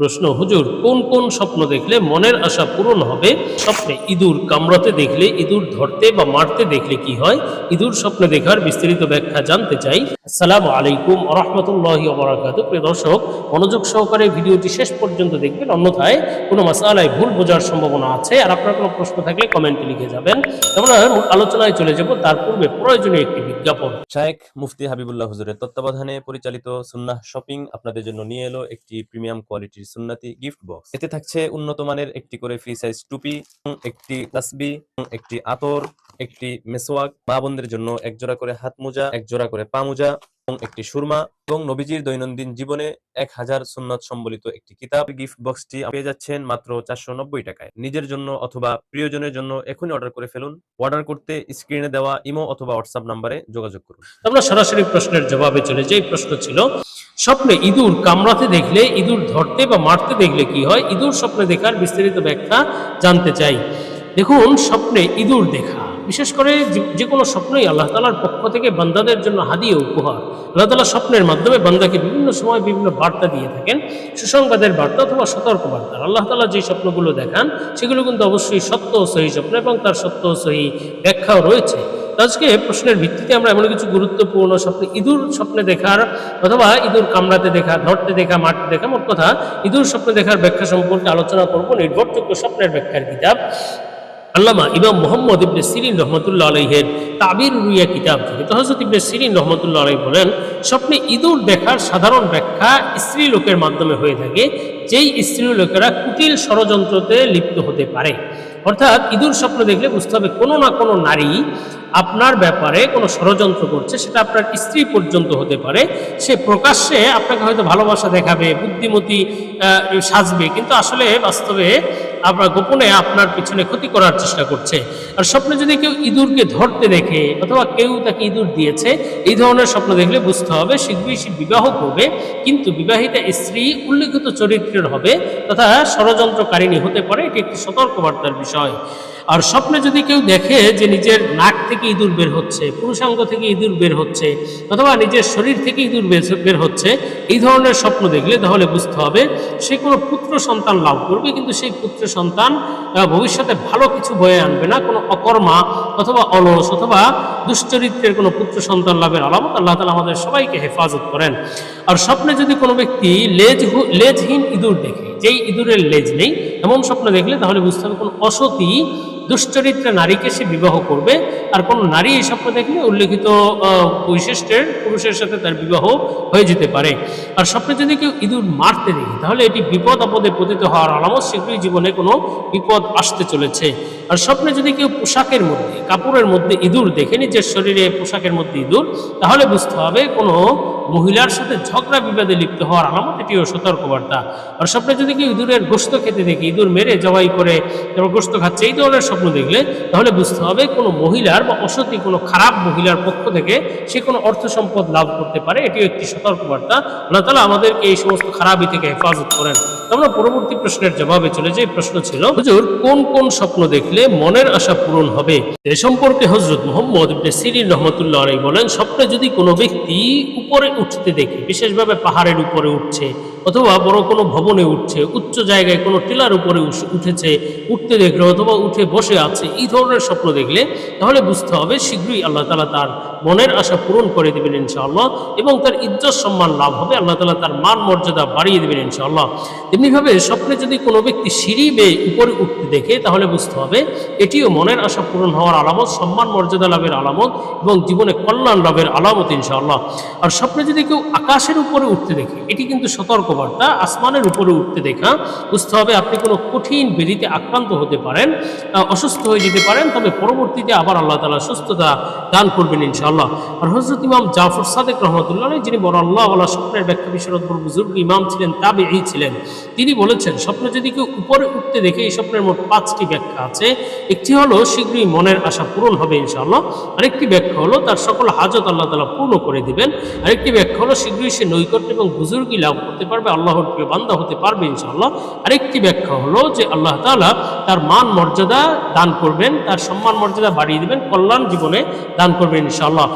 প্রশ্ন, হুজুর, কোন কোন স্বপ্ন দেখলে মনের আশা পূরণ হবে? স্বপ্নে ইঁদুর কামড়াতে দেখলে, ইঁদুর ধরতে বা মারতে দেখলে কি হয়? ইঁদুর স্বপ্নে দেখার বিস্তারিত ব্যাখ্যা জানতে চাই। আসসালামু আলাইকুম রহমতুল্লাহি ওবরাকাত প্রিয় দর্শক, মনোযোগ সহকারে ভিডিওটি শেষ পর্যন্ত দেখবেন। অন্যথায় কোনো মাসালায় ভুল বোঝার সম্ভাবনা আছে। আর আপনার কোনো প্রশ্ন থাকলে কমেন্টে লিখে যাবেন। আমরা আলোচনায় চলে যাব। তার পূর্বে প্রয়োজনীয় একটি বিজ্ঞাপন। শায়েখ মুফতি হাবিবুল্লাহ হুজুরের তত্ত্বাবধানে পরিচালিত সুন্নাহ শপিং আপনাদের জন্য নিয়ে এলো একটি প্রিমিয়াম কোয়ালিটির সুন্নাতি গিফট বক্স এতে থাকছে উন্নত মানের একটি করে ফ্রি সাইজ টুপি একটি তাসবি একটি আতর একটি মেসোয়াক মা বোনদের জন্য এক জোড়া করে হাত মোজা এক জোড়া করে পা মোজা এবং একটি সুরমা এবং নবীজির দৈনন্দিন জীবনে এক হাজার সুন্নত সম্বলিত একটি কিতাব। গিফট বক্সটি পেয়ে যাচ্ছেন মাত্র চারশো নব্বই টাকায়। নিজের জন্য অথবা প্রিয়জনের জন্য এখনই অর্ডার করে ফেলুন। অর্ডার করতে স্ক্রিনে দেওয়া ইমো অথবা হোয়াটসঅ্যাপ নাম্বারে যোগাযোগ করুন। আমরা সরাসরি প্রশ্নের জবাবে চলে যাই। প্রশ্ন ছিল স্বপ্নে ইঁদুর কামড়াতে দেখলে, ইঁদুর ধরতে বা মারতে দেখলে কি হয়? ইঁদুর স্বপ্নে দেখার বিস্তারিত ব্যাখ্যা জানতে চাই। দেখুন, স্বপ্নে ইঁদুর দেখা, বিশেষ করে যে- কোনো স্বপ্নই আল্লাহ তালার পক্ষ থেকে বান্দাদের জন্য হাদিয়ে উপহার। আল্লাহ তালা স্বপ্নের মাধ্যমে বান্দাকে বিভিন্ন সময় বিভিন্ন বার্তা দিয়ে থাকেন, সুসংবাদের বার্তা অথবা সতর্ক বার্তা আল্লাহ তালা যে স্বপ্নগুলো দেখান, সেগুলো কিন্তু অবশ্যই সত্য ও সহি স্বপ্ন এবং তার সত্য ও সহি ব্যাখ্যাও রয়েছে। আজকে প্রশ্নের ভিত্তিতে আমরা এমন কিছু গুরুত্বপূর্ণ স্বপ্নে, ইঁদুর স্বপ্নে দেখার অথবা ইঁদুর কামড়াতে দেখা, ধরতে দেখা, মারতে দেখা, মোট কথা ইঁদুর স্বপ্নে দেখার ব্যাখ্যা সম্পর্কে আলোচনা করব নির্ভরযোগ্য স্বপ্নের ব্যাখ্যার কিতাব। আল্লামা ইমাম মোহাম্মদ ইবনে সিরিন রহমতুল্লা আলহের তাবির রুইয়া কিতাব থেকে। তো হজরত ইবনে সিরিন রহমতুল্লাহ আলহী বলেন, স্বপ্নে ইঁদুর দেখার সাধারণ ব্যাখ্যা স্ত্রী লোকের মাধ্যমে হয়ে থাকে, যেই স্ত্রী লোকেরা কুটিল ষড়যন্ত্রতে লিপ্ত হতে পারে। অর্থাৎ ইঁদুর স্বপ্ন দেখলে বুঝতে হবে কোনো না কোনো নারী আপনার ব্যাপারে কোনো ষড়যন্ত্র করছে, সেটা আপনার স্ত্রী পর্যন্ত হতে পারে। সে প্রকাশ্যে আপনাকে হয়তো ভালোবাসা দেখাবে, বুদ্ধিমতী সাজবে, কিন্তু আসলে বাস্তবে আপনার গোপনে আপনার পিছনে ক্ষতি করার চেষ্টা করছে। আর স্বপ্নে যদি কেউ ইঁদুরকে ধরতে দেখে, অথবা কেউ তাকে ইঁদুর দিয়েছে, এই ধরনের স্বপ্ন দেখলে বুঝতে হবে শীঘ্রই সে বিবাহ করবে, কিন্তু বিবাহিতা স্ত্রী উল্লেখিত চরিত্রের হবে, তথা ষড়যন্ত্রকারিণী হতে পারে, এটি একটি সতর্কবার্তার বিষয়। আর স্বপ্নে যদি কেউ দেখে যে নিজের নাক থেকে ইঁদুর বের হচ্ছে, পুরুষাঙ্গ থেকে ইঁদুর বের হচ্ছে, অথবা নিজের শরীর থেকে ইঁদুর বের- হচ্ছে, এই ধরনের স্বপ্ন দেখলে তাহলে বুঝতে হবে সে কোনো পুত্র সন্তান লাভ করবে, কিন্তু সেই পুত্র সন্তান ভবিষ্যতে ভালো কিছু বয়ে আনবে না। কোনো অকর্মা অথবা অলস অথবা দুশ্চরিত্রের কোনো পুত্র সন্তান লাভের আলামত আল্লাহ তালা আমাদের সবাইকে হেফাজত করেন। আর স্বপ্নে যদি কোনো ব্যক্তি লেজ লেজহীন ইঁদুর দেখে, যেই ইঁদুরের লেজ নেই, এমন স্বপ্ন দেখলে তাহলে বুঝতে হবে কোনো অসতী দুশ্চরিত্রা নারীকে সে বিবাহ করবে। আর কোনো নারী এই স্বপ্ন দেখলে উল্লেখিত বৈশিষ্ট্যের পুরুষের সাথে তার বিবাহ হয়ে যেতে পারে। আর স্বপ্নে যদি কেউ ইঁদুর মারতে দেখে, তাহলে এটি বিপদ আপদে পতিত হওয়ার আলামত শীঘ্রই জীবনে কোনো বিপদ আসতে চলেছে। আর স্বপ্নে যদি কেউ পোশাকের মধ্যে, কাপড়ের মধ্যে ইঁদুর দেখে, নিজের শরীরে পোশাকের মধ্যে ইঁদুর, তাহলে বুঝতে হবে কোনো মহিলার সাথে ঝগড়া বিবাদে লিপ্ত হওয়ার আলামত এটিও সতর্কবার্তা। আর স্বপ্নে যদি কেউ ইঁদুরের গোস্ত খেতে দেখি, ইঁদুর মেরে জবাই করে তারপর গোস্ত খাচ্ছে, এই ধরনের স্বপ্ন দেখলে তাহলে বুঝতে হবে কোনো মহিলার বা অসতি কোনো খারাপ মহিলার পক্ষ থেকে সে কোনো অর্থ সম্পদ লাভ করতে পারে। এটিও একটি সতর্কবার্তা। আল্লাহ তালা আমাদেরকে এই সমস্ত খারাপই থেকে হেফাজত করেন। আমরা পরবর্তী প্রশ্নের জবাবে চলে যাই। প্রশ্ন ছিল, হুজুর, কোন কোন স্বপ্ন দেখলে মনের আশা পূরণ হবে? এ সম্পর্কে হজরত মোহাম্মদ সিরিন রহমতুল্লাহ আলাই বলেন, স্বপ্নে যদি কোনো ব্যক্তি উপরে উঠতে দেখে, বিশেষভাবে পাহাড়ের উপরে উঠছে অথবা বড় কোনো ভবনে উঠছে, উচ্চ জায়গায় কোনো টিলার উপরে উঠেছে, উঠতে দেখল অথবা উঠে বসে আছে, এই ধরনের স্বপ্ন দেখলে তাহলে বুঝতে হবে শীঘ্রই আল্লাহ তালা তার মনের আশা পূরণ করে দেবেন ইনশাআল্লাহ এবং তার ইজ্জত সম্মান লাভ হবে। আল্লাহ তালা তার মান মর্যাদা বাড়িয়ে দেবেন ইনশাআল্লাহ। তেমনিভাবে স্বপ্নে যদি কোনো ব্যক্তি সিঁড়ি বেয়ে উপরে উঠতে দেখে, তাহলে বুঝতে হবে এটিও মনের আশা পূরণ হওয়ার আলামত, সম্মান, মর্যাদা লাভের আলামত এবং জীবনে কল্যাণ লাভের আলামত, ইনশাআল্লাহ। আর স্বপ্নে যদি কেউ আকাশের উপরে উঠতে দেখে, এটি কিন্তু সতর্কবার্তা, আসমানের উপরে উঠতে দেখা, বুঝতে হবে আপনি কোনো কঠিন বেদিতে আক্রান্ত হতে পারেন অসুস্থ হয়ে যেতে পারেন, তবে পরবর্তীতে আবার আল্লাহ তালা সুস্থতা দান করবেন, ইনশাআল্লাহ। আর হজরত ইমাম জাফর সাদেক রহমতুল্লাহ যিনি বড় আল্লাহ আল্লাহ স্বপ্নের ব্যাখ্যা বিশরত বুজুর্গ ইমাম ছিলেন তাবে এই ছিলেন। তিনি বলেছেন, স্বপ্নে যদি কেউ উপরে উঠতে দেখে, এই স্বপ্নের মোট পাঁচটি ব্যাখ্যা আছে। একটি হলো, শীঘ্রই মনের আশা পূরণ হবে ইনশাআল্লাহ। আরেকটি ব্যাখ্যা হলো, তার সকল হাজত আল্লাহ তালা পূর্ণ করে দিবেন। আরেকটি ব্যাখ্যা হলো, শীঘ্রই সে নৈকট্য এবং বুজুর্গি লাভ করতে পারবে, আল্লাহর প্রিয় বান্দা হতে পারবে ইনশাআল্লাহ। আরেকটি ব্যাখ্যা হলো যে, আল্লাহ তাআলা তার মান মর্যাদা দান করবেন, তার সম্মান মর্যাদা বাড়িয়ে দিবেন, কল্যাণ জীবনে দান করবেন ইনশাআল্লাহ।